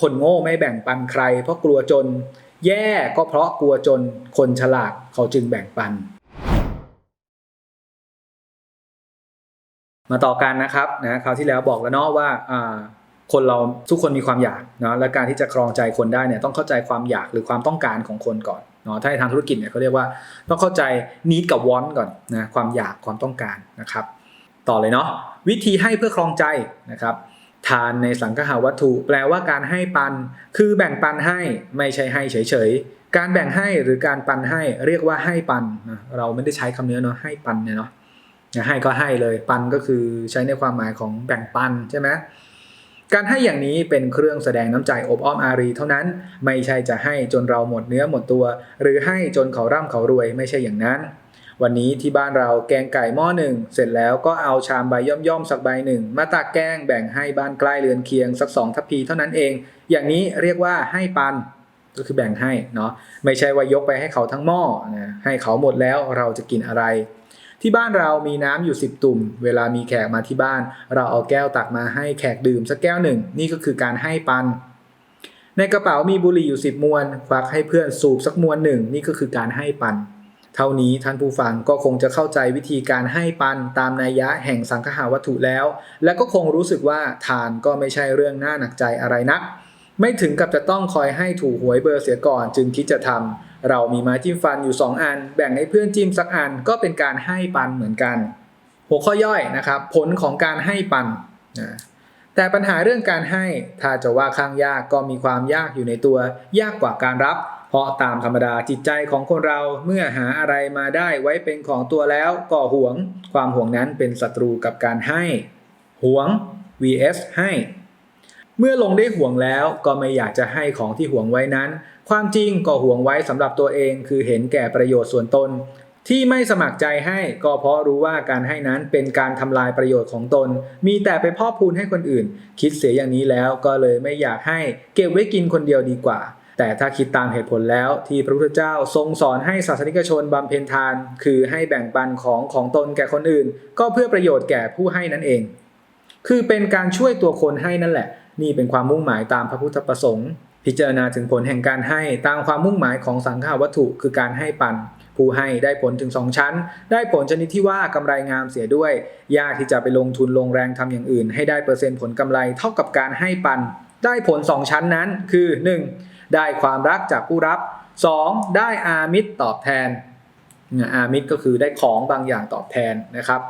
คนโง่ไม่แบ่งปันใคร เพราะกลัวจน แย่ก็เพราะกลัวจน คนฉลาดเขาจึงแบ่งปัน มาต่อกันนะครับนะคราวที่แล้วบอกแล้วเนาะว่าอ่าคนเราทุกคนมีความอยากเนาะและการที่จะครองใจคนได้เนี่ยต้องเข้าใจความอยากหรือความต้องการของคนก่อนเนาะถ้าในทางธุรกิจเนี่ยเขาเรียกว่าต้องเข้าใจ need กับ want ก่อนนะความอยากความต้องการนะครับ ต่อเลยเนาะวิธีให้เพื่อครองใจนะครับ ทานในสังฆาวัตถุ แปลว่าการให้ปัน คือแบ่งปันให้ไม่ใช่ให้เฉยๆ การแบ่งให้หรือการปันให้เรียกว่าให้ปัน เราไม่ได้ใช้คำนี้เนาะให้ปันเนี่ยเนาะให้ก็ให้เลยปันก็คือใช้ในความหมายของแบ่งปันใช่ไหมการให้อย่างนี้เป็นเครื่องแสดงน้ำใจอบอ้อมอารีเท่านั้น ไม่ใช่จะให้จนเราหมดเนื้อหมดตัว หรือให้จนเขาร่ำเขารวยไม่ใช่อย่างนั้น วันนี้ที่บ้านเราแกงไก่หม้อหนึ่งเสร็จแล้วก็เอาชามใบย่อมๆสักใบหนึ่งมาตักแกงแบ่งให้บ้านใกล้เรือนเคียงสักสองทัพพีเท่านั้นเอง อย่างนี้เรียกว่าให้ปันก็คือแบ่งให้เนาะไม่ใช่ว่ายกไปให้เขาทั้งหม้อนะให้เขาหมดแล้วเราจะกินอะไร ที่บ้านเรามีน้ำอยู่ 10 ตุ่ม เวลามีแขกมาที่บ้าน เราเอาแก้วตักมาให้แขกดื่มสักแก้วหนึ่ง นี่ก็คือการให้ปัน ในกระเป๋ามีบุหรี่อยู่ 10 มวนควักให้เพื่อนสูบสักมวนหนึ่งนี่ก็คือการให้ปัน เท่านี้ท่านผู้ฟังก็คงจะเข้าใจวิธีการให้ปันตามนัยยะแห่งสังฆาวัตถุแล้ว และก็คงรู้สึกว่าทานก็ไม่ใช่เรื่องน่าหนักใจอะไรนัก ไม่ถึงกับจะต้องคอยให้ถูหวยเบอร์เสียก่อนจึงคิดจะทำเรามีไม้จิ้มฟันอยู่ 2 อัน แบ่งให้เพื่อนจิ้มสักอันก็เป็นการให้ปันเหมือนกัน หัวข้อย่อยนะครับ ผลของการให้ปันนะแต่ปัญหาเรื่องการให้ถ้าจะว่าข้างยากก็มีความยากอยู่ในตัว ยากกว่าการรับ เพราะตามธรรมดาจิตใจของคนเราเมื่อหาอะไรมาได้ไว้เป็นของตัวแล้วก็หวง ความหวงนั้นเป็นศัตรูกับการให้หวง vs ให้ เมื่อลงได้ห่วงแล้วก็ไม่อยากจะให้ของที่ห่วงไว้นั้น ความจริงก็ห่วงไว้สำหรับตัวเองคือเห็นแก่ประโยชน์ส่วนตน ที่ไม่สมัครใจให้ก็เพราะรู้ว่าการให้นั้นเป็นการทำลายประโยชน์ของตน มีแต่ไปพอพูนให้คนอื่น คิดเสียอย่างนี้แล้วก็เลยไม่อยากให้ เก็บไว้กินคนเดียวดีกว่า แต่ถ้าคิดตามเหตุผลแล้วที่พระพุทธเจ้าทรงสอนให้ศาสนิกชนบำเพ็ญทาน คือให้แบ่งปันของของตนแก่คนอื่น ก็เพื่อประโยชน์แก่ผู้ให้นั่นเอง คือเป็นการช่วยตัวคนให้นั่นแหละ นี่เป็นความมุ่งหมายตามพระพุทธประสงค์ พิจารณาถึงผลแห่งการให้ตามความมุ่งหมายของสังฆาวัตถุ คือการให้ปัน ผู้ให้ได้ผลถึง2ชั้น ได้ผลชนิดที่ว่ากำไรงามเสียด้วย ยากที่จะไปลงทุนลงแรงทำอย่างอื่น ให้ได้เปอร์เซ็นต์ผลกำไรเท่ากับการให้ปัน ได้ผล2ชั้นนั้นคือ 1. ได้ความรักจากผู้รับ 2. ได้อามิตรตอบแทนอามิตรก็คือได้ของบางอย่างตอบแทนนะครับ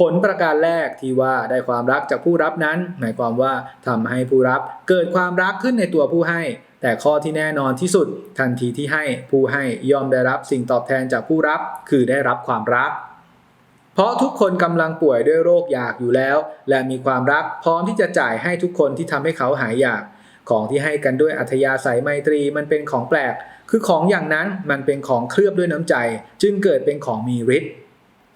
ผลประการแรกที่ว่าได้ความรักจากผู้รับนั้น หมายความว่าทำให้ผู้รับเกิดความรักขึ้นในตัวผู้ให้ แต่ข้อที่แน่นอนที่สุด ทันทีที่ให้ผู้ให้ยอมได้รับสิ่งตอบแทนจากผู้รับ คือได้รับความรัก เพราะทุกคนกำลังป่วยด้วยโรคอยากอยู่แล้ว และมีความรักพร้อมที่จะจ่ายให้ทุกคนที่ทำให้เขาหายอยาก ของที่ให้กันด้วยอัธยาศัยไมตรีมันเป็นของแปลก คือของอย่างนั้นมันเป็นของเคลือบด้วยน้ำใจ จึงเกิดเป็นของมีฤทธิ์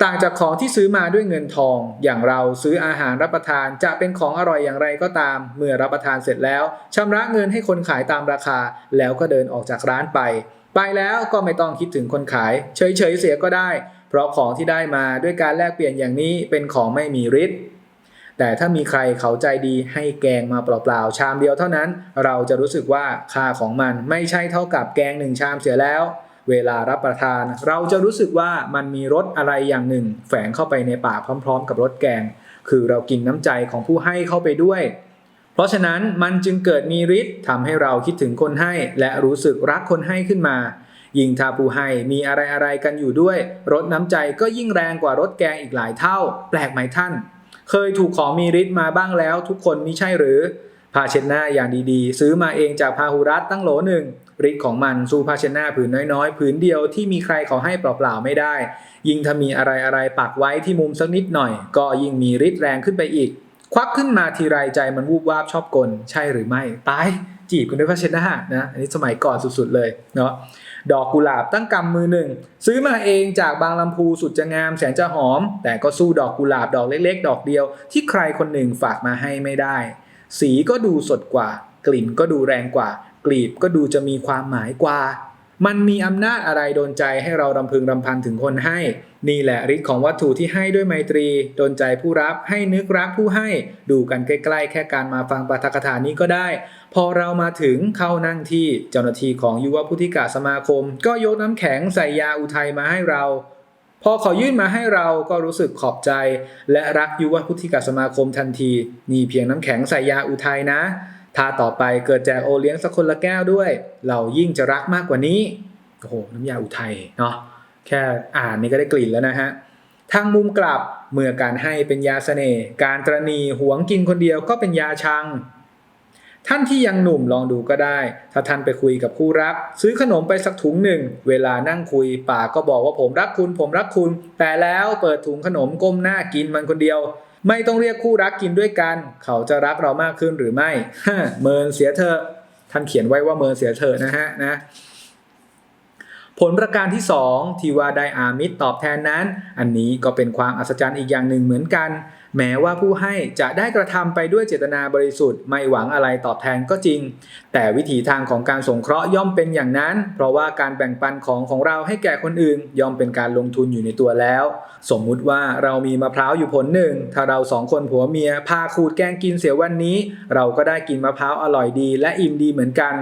ต่างจากของที่ซื้อมาด้วยเงินทอง อย่างเราซื้ออาหารรับประทานจะเป็นของอร่อยอย่างไรก็ตาม เมื่อรับประทานเสร็จแล้วชำระเงินให้คนขายตามราคา แล้วก็เดินออกจากร้านไป ไปแล้วก็ไม่ต้องคิดถึงคนขาย เฉยๆเสียก็ได้ เพราะของที่ได้มาด้วยการแลกเปลี่ยนอย่างนี้เป็นของไม่มีฤทธิ์ แต่ถ้ามีใครเขาใจดีให้แกงมาเปล่าๆชามเดียวเท่านั้น เราจะรู้สึกว่าค่าของมันไม่ใช่เท่ากับแกงหนึ่งชามเสียแล้ว เวลารับประทาน เราจะรู้สึกว่ามันมีรสอะไรอย่างหนึ่ง แฝงเข้าไปในปากพร้อม ๆ กับรสแกง คือเรากินน้ำใจของผู้ให้เข้าไปด้วย เพราะฉะนั้นมันจึงเกิดมีฤทธิ์ทำให้เราคิดถึงคนให้ และรู้สึกรักคนให้ขึ้นมายิ่งถ้าผู้ให้มีอะไรอะไรๆกันอยู่ด้วยรสน้ำใจก็ยิ่งแรงกว่ารสแกงอีกหลายเท่า แปลกไหมท่าน เคยถูกของมีฤทธิ์มาบ้างแล้ว ทุกคนมิใช่หรือผ้าเช็ดหน้าอย่างดีๆ ซื้อมาเองจากพาหุรัตตั้งโหลหนึ่งฤทธิ์ของมันสู้ผ้าเช็ดหน้าผืนน้อยๆ ผืนเดียวที่มีใครเขาให้เปล่าๆไม่ได้ ยิ่งถ้ามีอะไรๆปักไว้ที่มุมสักนิดหน่อย ก็ยิ่งมีฤทธิ์แรงขึ้นไปอีก ควักขึ้นมาทีไรใจมันวูบวาบชอบกล ใช่หรือไม่ตาย จีบกันด้วยผ้าเช็ดหน้านะอันนี้สมัยก่อนสุดๆเลยเนาะดอกกุหลาบตั้งกำมือหนึ่ง ซื้อมาเองจากบางลำพูสุดจะงามแสนจะหอม แต่ก็สู้ดอกกุหลาบดอกเล็กๆ ดอกเดียว ที่ใครคนหนึ่งฝากมาให้ไม่ได้ สีก็ดูสดกว่า กลิ่นก็ดูแรงกว่า กลีบก็ดูจะมีความหมายกว่า มันมีอำนาจอะไรโดนใจให้เรารำพึงรำพันถึงคนให้ นี่แหละฤทธิ์ของวัตถุที่ให้ด้วยไมตรีโดนใจผู้รับให้นึกรักผู้ให้ ดูกันใกล้ๆ แค่การมาฟังปาฐกถานี้ก็ได้ พอเรามาถึงเข้านั่งที่เจ้าหน้าที่ของยุวพุทธิกาสมาคม ก็ยกน้ำแข็งใส่ยาอุทัยมาให้เราพอเขายื่นมาให้เราก็รู้สึกขอบใจ และรักยุวพุทธิกาสมาคมทันที นี่เพียงน้ำแข็งใส่ยาอุทัยนะ ถ้าต่อไปเกิดแจกโอเลี้ยงสักคนละแก้วด้วย เรายิ่งจะรักมากกว่านี้โอ้โหน้ำยาอุทัยเนาะแค่อ่านนี่ก็ได้กลิ่นแล้วนะฮะทางมุมกลับเมื่อการให้เป็นยาเสน่ห์การตรณีหวงกินคนเดียวก็เป็นยาชัง ท่านที่ยังหนุ่มลองดูก็ได้ ถ้าท่านไปคุยกับคู่รัก ซื้อขนมไปสักถุงหนึ่ง เวลานั่งคุยปากก็บอกว่าผมรักคุณ ผมรักคุณ แต่แล้วเปิดถุงขนมก้มหน้ากินมันคนเดียว ไม่ต้องเรียกคู่รักกินด้วยกัน เขาจะรักเรามากขึ้นหรือไม่เมินเสียเธอท่านเขียนไว้ว่าเมินเสียเธอนะฮะนะผลประการที่ 2 ที่ว่าไดอามิตตอบแทนนั้น อันนี้ก็เป็นความอัศจรรย์อีกอย่างหนึ่งเหมือนกัน แม้ว่าผู้ให้จะได้กระทำไปด้วยเจตนาบริสุทธิ์ไม่หวังอะไรตอบแทนก็จริง แต่วิถีทางของการสงเคราะห์ย่อมเป็นอย่างนั้น เพราะว่าการแบ่งปันของของเราให้แก่คนอื่น ย่อมเป็นการลงทุนอยู่ในตัวแล้ว สมมุติว่าเรามีมะพร้าวอยู่ผลหนึ่ง ถ้าเราสองคนผัวเมียพาขูดแกงกินเสียวันนี้ เราก็ได้กินมะพร้าวอร่อยดี และอิ่มดีเหมือนกัน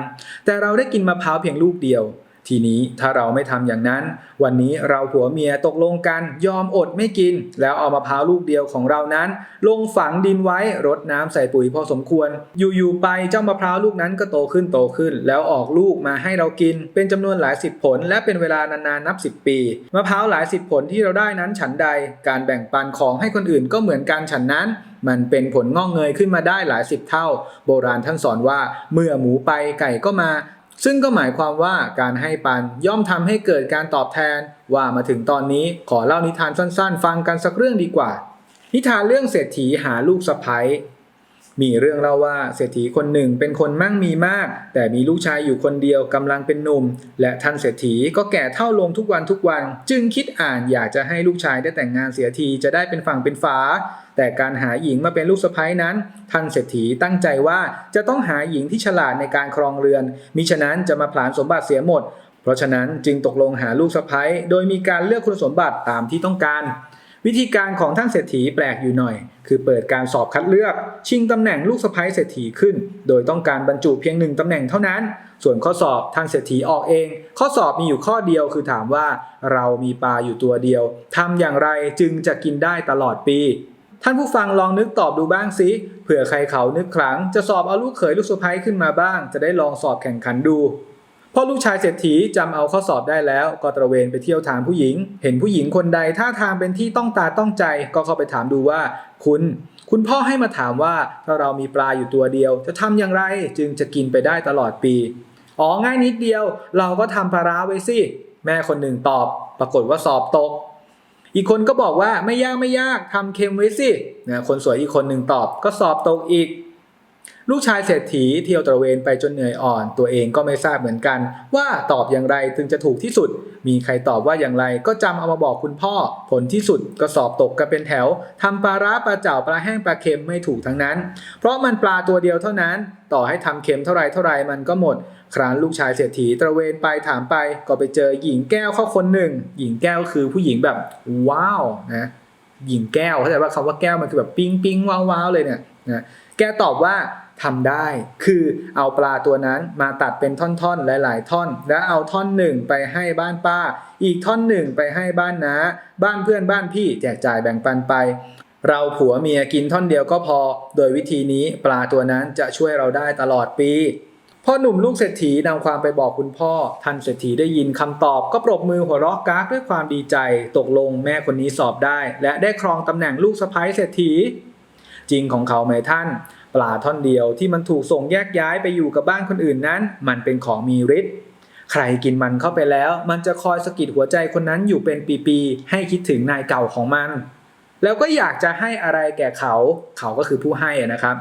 แต่เราได้กินมะพร้าวเพียงลูกเดียว ทีนี้ถ้าเราไม่ทำอย่างนั้น วันนี้เราผัวเมียตกลงกันยอมอดไม่กิน แล้วเอามะพร้าวลูกเดียวของเรานั้น ลงฝังดินไว้รดน้ำใส่ปุ๋ยพอสมควร อยู่ๆไปเจ้ามะพร้าวลูกนั้นก็โตขึ้นโตขึ้น แล้วออกลูกมาให้เรากิน เป็นจำนวนหลายสิบผล และเป็นเวลานานๆนับสิบปีมะพร้าวหลายสิบผลที่เราได้นั้นฉันใด การแบ่งปันของให้คนอื่นก็เหมือนกันฉันนั้นมันเป็นผลงอกเงยขึ้นมาได้หลายสิบเท่า โบราณท่านสอนว่าเมื่อหมูไปไก่ก็มา ซึ่งก็หมายความว่าการให้ปันย่อมทำให้เกิดการตอบแทน ว่ามาถึงตอนนี้ขอเล่านิทานสั้นๆ ฟังกันสักเรื่องดีกว่า นิทานเรื่องเศรษฐีหาลูกสะใภ้ มีเรื่องเล่าว่าเศรษฐีคนหนึ่งเป็นคนมั่งมีมาก แต่มีลูกชายอยู่คนเดียวกำลังเป็นหนุ่ม และท่านเศรษฐีก็แก่เท่าลงทุกวันทุกวัน จึงคิดอ่านอยากจะให้ลูกชายได้แต่งงานเสียทีจะได้เป็นฝั่งเป็นฝา แต่การหาหญิงมาเป็นลูกสะใภ้นั้น ท่านเศรษฐีตั้งใจว่าจะต้องหาหญิงที่ฉลาดในการครองเรือนมิฉะนั้นจะมาผลาญสมบัติเสียหมด เพราะฉะนั้นจึงตกลงหาลูกสะใภ้โดยมีการเลือกคุณสมบัติตามที่ต้องการ วิธีการของท่านเศรษฐีแปลกอยู่หน่อย คือเปิดการสอบคัดเลือก ชิงตำแหน่งลูกสะใภ้เศรษฐีขึ้น โดยต้องการบรรจุเพียงหนึ่งตำแหน่งเท่านั้น ส่วนข้อสอบท่านเศรษฐีออกเอง ข้อสอบมีอยู่ข้อเดียวคือถามว่า เรามีปลาอยู่ตัวเดียวทำอย่างไรจึงจะกินได้ตลอดปี ท่านผู้ฟังลองนึกตอบดูบ้างสิเผื่อใครเขานึกครั้งจะสอบเอาลูกเขยลูกสะใภ้ขึ้นมาบ้าง จะได้ลองสอบแข่งขันดู พอลูกชายเศรษฐีจำเอาข้อสอบได้แล้ว ก็ตระเวนไปเที่ยวถามผู้หญิง เห็นผู้หญิงคนใดท่าทางเป็นที่ต้องตาต้องใจ ก็เข้าไปถามดูว่า คุณ คุณพ่อให้มาถามว่าถ้าเรามีปลาอยู่ตัวเดียว จะทำอย่างไรจึงจะกินไปได้ตลอดปี อ๋อง่ายนิดเดียว เราก็ทำปลาร้าไว้สิแม่คนหนึ่งตอบ ปรากฏว่าสอบตก อีกคนก็บอกว่าไม่ยากไม่ยากทำเค็มไว้สินะคนสวยอีกคนหนึ่งตอบ ก็สอบตกอีก ลูกชายเศรษฐีเที่ยวตระเวนไปจนเหนื่อยอ่อน ตัวเองก็ไม่ทราบเหมือนกัน ว่าตอบอย่างไรถึงจะถูกที่สุด มีใครตอบว่าอย่างไรก็จำเอามาบอกคุณพ่อ ผลที่สุดก็สอบตกกันเป็นแถวทำปลาร้าปลาเจ่าปลาแห้งปลาเค็มไม่ถูกทั้งนั้น เพราะมันปลาตัวเดียวเท่านั้น ต่อให้ทำเค็มเท่าไรเท่าไรมันก็หมด ครานลูกชายเศรษฐีตระเวนไปถามไป ก็ไปเจอหญิงแก้วเข้าคนหนึ่ง หญิงแก้วคือผู้หญิงแบบว้าวนะหญิงแก้วเข้าใจว่าคำว่าแก้วมันคือแบบปิ๊งปิ๊งว้าวว้าวเลยเนี่ยนะแกตอบว่า ทำได้ คือเอาปลาตัวนั้นมาตัดเป็นท่อนๆ หลาย ๆ ท่อน แล้วเอาท่อนหนึ่งไปให้บ้านป้า อีกท่อนหนึ่งไปให้บ้านน้า บ้านเพื่อนบ้านพี่แจกจ่ายแบ่งปันไป เราผัวเมียกินท่อนเดียวก็พอ โดยวิธีนี้ปลาตัวนั้นจะช่วยเราได้ตลอดปีพ่อหนุ่มลูกเศรษฐีนำความไปบอกคุณพ่อ ท่านเศรษฐีได้ยินคำตอบก็ปรบมือหัวเราะกากด้วยความดีใจ ตกลงแม่คนนี้สอบได้ และได้ครองตำแหน่งลูกสะใภ้เศรษฐี จริงของเขาไหมท่าน ปลาท่อนเดียวที่มันถูกส่งแยกย้ายไปอยู่กับบ้านคนอื่นนั้น มันเป็นของมีฤทธิ์ใครกินมันเข้าไปแล้ว มันจะคอยสะกิดหัวใจคนนั้นอยู่เป็นปีๆให้คิดถึงนายเก่าของมัน แล้วก็อยากจะให้อะไรแก่เขา เขาก็คือผู้ให้นะครับ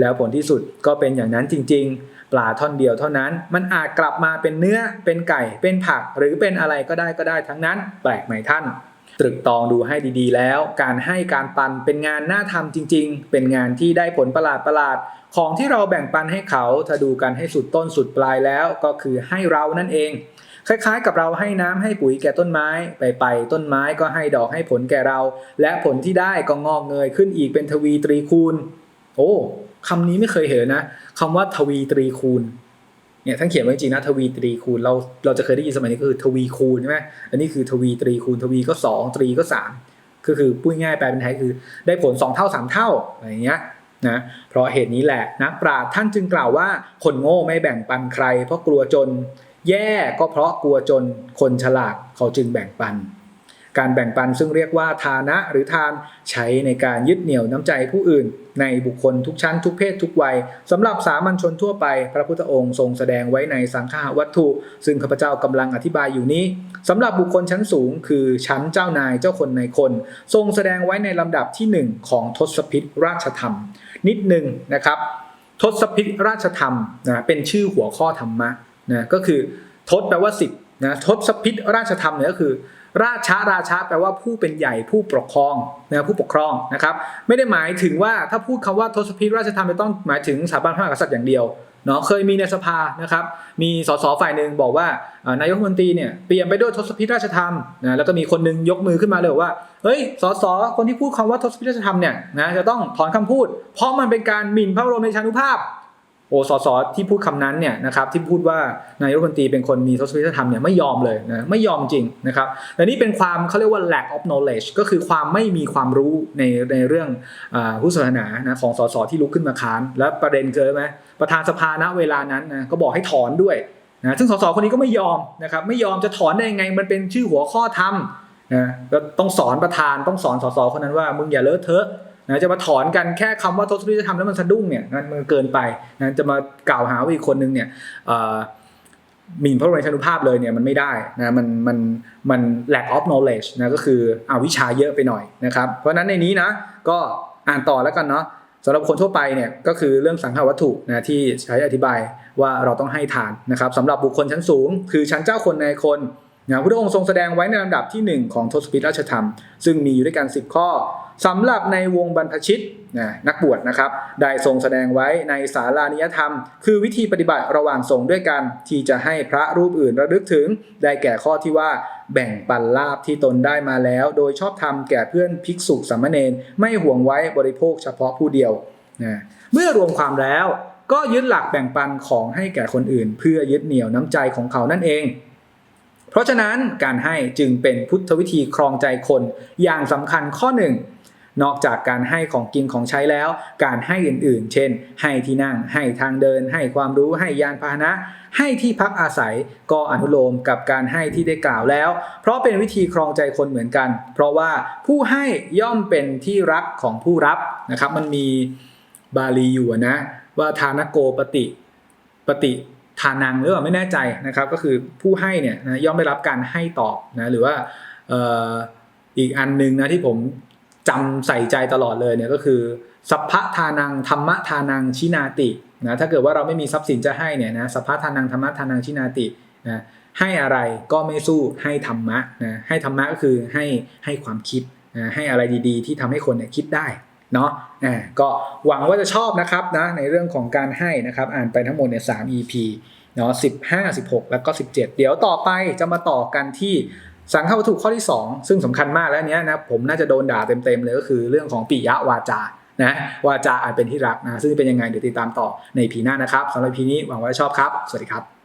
แล้วผลที่สุดก็เป็นอย่างนั้นจริง ๆ ปลาท่อนเดียวเท่านั้น มันอาจกลับมาเป็นเนื้อเป็นไก่ เป็นผัก หรือเป็นอะไรก็ได้ก็ได้ทั้งนั้น แปลกไหมท่าน ตรึกตองดูให้ดีๆ แล้ว การให้การปันเป็นงานน่าทำจริง ๆ เป็นงานที่ได้ผลประหลาดประหลาดของที่เราแบ่งปันให้เขาถ้าดูกันให้สุดต้นสุดปลายแล้วก็คือให้เรานั่นเอง คล้ายๆ กับเราให้น้ำให้ปุ๋ยแก่ต้นไม้ไปไปต้นไม้ก็ให้ดอกให้ผลแก่เรา และผลที่ได้ก็งอกเงยขึ้นอีกเป็นทวีตรีคูณ โอ้คำนี้ไม่เคยเห็นนะคำว่าทวีตรีคูณ เนี่ยท่านเขียนไว้จริงนะทวีตรีคูณเราเราจะเคยได้ยินสมัยนี้ก็คือทวีคูณใช่ไหมอันนี้คือทวีตรีคูณทวีก็สองตรีก็สามก็คือพูดง่ายแปลเป็นไทยคือได้ผลสองเท่าสามเท่าอะไรเงี้ยนะเพราะเหตุนี้แหละนักปราชญ์ท่านจึงกล่าวว่าคนโง่ไม่แบ่งปันใคร เพราะกลัวจน แย่ก็เพราะกลัวจนคนฉลาดเขาจึงแบ่งปัน การแบ่งปันซึ่งเรียกว่าทานะหรือทานใช้ในการยึดเหนี่ยวน้ำใจผู้อื่น ในบุคคลทุกชั้นทุกเพศทุกวัยสำหรับสามัญชนทั่วไป พระพุทธองค์ทรงแสดงไว้ในสังฆาวัตถุ ซึ่งข้าพเจ้ากำลังอธิบายอยู่นี้สำหรับบุคคลชั้นสูง คือชั้นเจ้านายเจ้าคนในคน ทรงแสดงไว้ในลำดับที่หนึ่งของทศพิธราชธรรม นิดหนึ่งนะครับ ทศพิธราชธรรมนะเป็นชื่อหัวข้อธรรมะนะก็คือทศแปลว่าสิบ นะทศพิธราชธรรมเนี่ยก็คือ ราชาราชาแปลว่าผู้เป็นใหญ่ผู้ปกครองนะผู้ปกครองนะครับ ไม่ได้หมายถึงว่าถ้าพูดคำว่าทศพิธราชธรรมจะต้องหมายถึงสถาบันพระมหากษัตริย์อย่างเดียวเนาะเคยมีในสภานะครับ มีสสฝ่ายหนึ่งบอกว่านายกรัฐมนตรีเนี่ยเปลี่ยนไปด้วยทศพิธราชธรรมนะแล้วก็มีคนนึงยกมือขึ้นมาเลยบอกว่าเฮ้ยสสคนที่พูดคำว่าทศพิธราชธรรมเนี่ยนะจะต้องถอนคำพูด เพราะมันเป็นการหมิ่นพระบรมเดชานุภาพ โอสสที่พูดคำนั้นเนี่ยนะครับที่พูดว่านายกรัฐมนตรีเป็นคนมีทศพิธธรรมเนี่ยไม่ยอมเลยนะไม่ยอมจริงนะครับและนี่เป็นความเขาเรียกว่า lack of knowledge ก็คือความไม่มีความรู้ในในเรื่องอาผู้ศาสนานะของสสที่ลุกขึ้นมาค้าน และประเด็นคือไหมประธานสภาณเวลานั้นนะก็บอกให้ถอนด้วยนะซึ่งสสคนนี้ก็ไม่ยอมนะครับไม่ยอมจะถอนได้ยังไงมันเป็นชื่อหัวข้อธรรมนะก็ต้องสอนประธานต้องสอนสสคนนั้นว่ามึงอย่าเลอะเทอะ นะจะมาถอนกันแค่คำว่าทศพิธธรรมแล้วมันสะดุ้งเนี่ยมันมันเกินไปนะจะมากล่าวหาว่าอีกคนนึงเนี่ยหมิ่นพระบรมราชานุภาพเลยเนี่ยมันไม่ได้นะมันมันมัน lack of knowledge นะก็คือเอาวิชาเยอะไปหน่อยนะครับ เพราะฉะนั้นในนี้นะก็อ่านต่อแล้วกันเนาะสำหรับคนทั่วไปเนี่ยก็คือเรื่องสังฆาวัตถุนะที่ใช้อธิบายว่าเราต้องให้ทานนะครับสำหรับบุคคลชั้นสูง คือชั้นเจ้าคนในาย คนะพระองค์ทรงแสดงไว้ในลำดับที่หนึ่งของทศพิธราชธรรม ซึ่งมีอยู่ด้วยกัน 10 ข้อสำหรับในวงบรรพชิตนะนักบวชนะครับได้ทรงแสดงไว้ในสารานิยธรรม คือวิธีปฏิบัติระหว่างสงฆ์ด้วยกัน ที่จะให้พระรูปอื่นระลึกถึง ได้แก่ข้อที่ว่าแบ่งปันลาบที่ตนได้มาแล้ว โดยชอบธรรมแก่เพื่อนภิกษุสามเณรไม่ห่วงไว้บริโภคเฉพาะผู้เดียวนะเมื่อรวมความแล้ว ก็ยึดหลักแบ่งปันของให้แก่คนอื่น เพื่อยึดเหนี่ยวน้ำใจของเขานั่นเอง เพราะฉะนั้นการให้จึงเป็นพุทธวิธีครองใจคนอย่างสำคัญข้อหนึ่งนอกจากการให้ของกินของใช้แล้ว การให้อื่นๆ เช่น ให้ที่นั่ง ให้ทางเดิน ให้ความรู้ ให้ยานพาหนะ ให้ที่พักอาศัย ก็อนุโลมกับการให้ที่ได้กล่าวแล้ว เพราะเป็นวิธีครองใจคนเหมือนกัน เพราะว่าผู้ให้ย่อมเป็นที่รักของผู้รับนะครับ มันมีบาลีอยู่นะ ว่าทานโกปฏิปฏิ ทานังหรือเปล่าไม่แน่ใจนะครับ ก็คือผู้ให้เนี่ยนะย่อมได้รับการให้ตอบนะหรือว่าอีกอันหนึงนะที่ผมจำใส่ใจตลอดเลยเนี่ยก็คือสัพพะทานังธรรมะทานังชินาตินะถ้าเกิดว่าเราไม่มีทรัพย์สินจะให้เนี่ยนะสัพพะทานังธรรมะทานังชินาตินะให้อะไรก็ไม่สู้ให้ธรรมะนะให้ธรรมะก็คือให้ให้ความคิดนะให้อะไรดีๆ ที่ทำให้คนเนี่ยคิดได้ เนาะอ่าก็หวังว่าจะชอบนะครับนะในเรื่องของการให้นะครับ อ่านไปทั้งหมดเนี่ยสาม EP เนาะสิบห้าสิบหกแล้วก็สิบเจ็ดเดี๋ยวต่อไปจะมาต่อกันที่สังฆวัตถุข้อที่ 2 ซึ่งสำคัญมากแล้วเนี้ยนะผมน่าจะโดนด่าเต็มๆเลยก็คือเรื่องของปิยะวาจานะวาจาอาจเป็นที่รักนะซึ่งเป็นยังไงเดี๋ยวติดตามต่อในพีหน้านะครับสำหรับพีนี้หวังว่าจะชอบครับ สวัสดีครับ